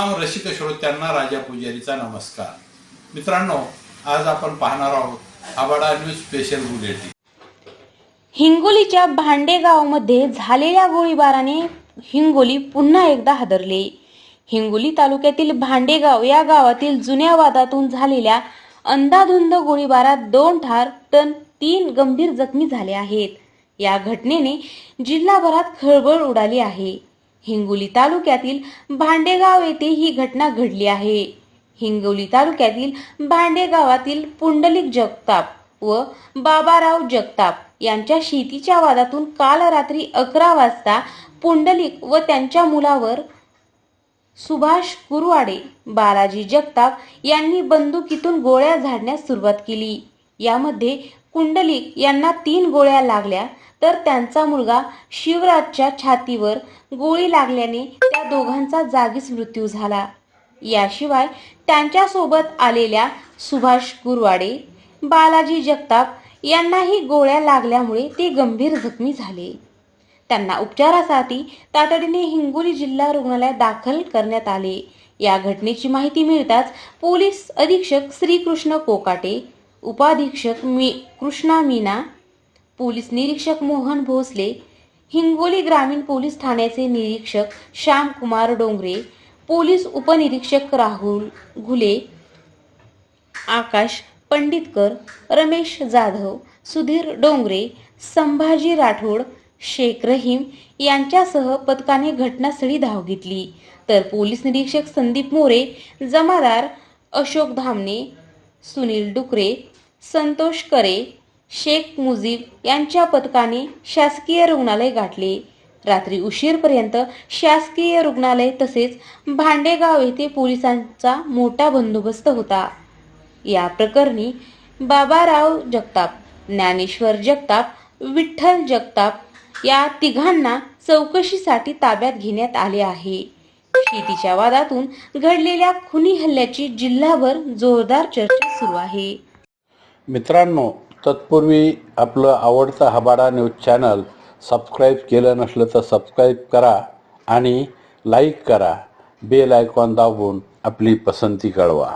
रसिक श्रोत्यांना राजा पुजारीचा नमस्कार. मित्रांनो आज आपण पाहणार आहोत आबाडा न्यूज स्पेशल बुलेटिन हिंगोलीच्या भांडेगावमध्ये झालेल्या गोळीबाराने हिंगोली पुन्हा एकदा हादरले. हिंगोली तालुक्यातील भांडेगाव या गावातील जुन्या वादातून झालेल्या अंधाधुंद गोळीबारात दोन ठार तर तीन गंभीर जखमी झाले आहेत. या घटनेने जिल्हाभरात खळबळ उडाली आहे. हिंगोली तालुक्यातील भांडेगाव येथे ही घटना घडली आहे. हिंगोली तालुक्यातील भांडे गावातील पुंडलिक जगताप व बाबाराव जगताप यांच्या शेतीच्या वादातून काल रात्री अकरा वाजता पुंडलिक व त्यांच्या मुलावर सुभाष कुरवाडे बालाजी जगताप यांनी बंदुकीतून गोळ्या झाडण्यास सुरुवात केली. यामध्ये कुंडलिक यांना तीन गोळ्या लागल्या तर त्यांचा मुलगा शिवराजच्या छातीवर गोळी लागल्याने त्या दोघांचा जागीच मृत्यू झाला. याशिवाय त्यांच्यासोबत आलेल्या सुभाष गुरवाडे बालाजी जगताप यांनाही गोळ्या लागल्यामुळे ते गंभीर जखमी झाले. त्यांना उपचारासाठी तातडीने हिंगोली जिल्हा रुग्णालयात दाखल करण्यात आले. या घटनेची माहिती मिळताच पोलीस अधीक्षक श्रीकृष्ण कोकाटे उपाधीक्षक मी कृष्णा मीना पोलीस निरीक्षक मोहन भोसले हिंगोली ग्रामीण पोलीस ठाण्याचे निरीक्षक श्यामकुमार डोंगरे पोलीस उपनिरीक्षक राहुल घुले आकाश पंडितकर रमेश जाधव सुधीर डोंगरे संभाजी राठोड शेख रहीम यांच्यासह पथकाने घटनास्थळी धाव घेतली. तर पोलीस निरीक्षक संदीप मोरे जमादार अशोक धामणे सुनील डुकरे संतोष करे शेख मुजीब यांच्या पथकाने शासकीय रुग्णालय गाठले. रात्री उशीरपर्यंत शासकीय रुग्णालय तसेच भांडेगाव येथे पोलिसांचा मोठा बंदोबस्त होता. या प्रकरणी बाबाराव जगताप ज्ञानेश्वर जगताप विठ्ठल जगताप या तिघांना चौकशीसाठी ताब्यात घेण्यात आले आहे. शेतीच्या वादातून घडलेल्या खुनी हल्ल्याची जिल्हाभर जोरदार चर्चा सुरू आहे. मित्रांनो तत्पूर्वी आपलं आवडतं हबाडा न्यूज चॅनल सबस्क्राईब केलं नसलं तर सबस्क्राईब करा आणि लाईक करा. बेल आयकॉन दाबून आपली पसंती कळवा.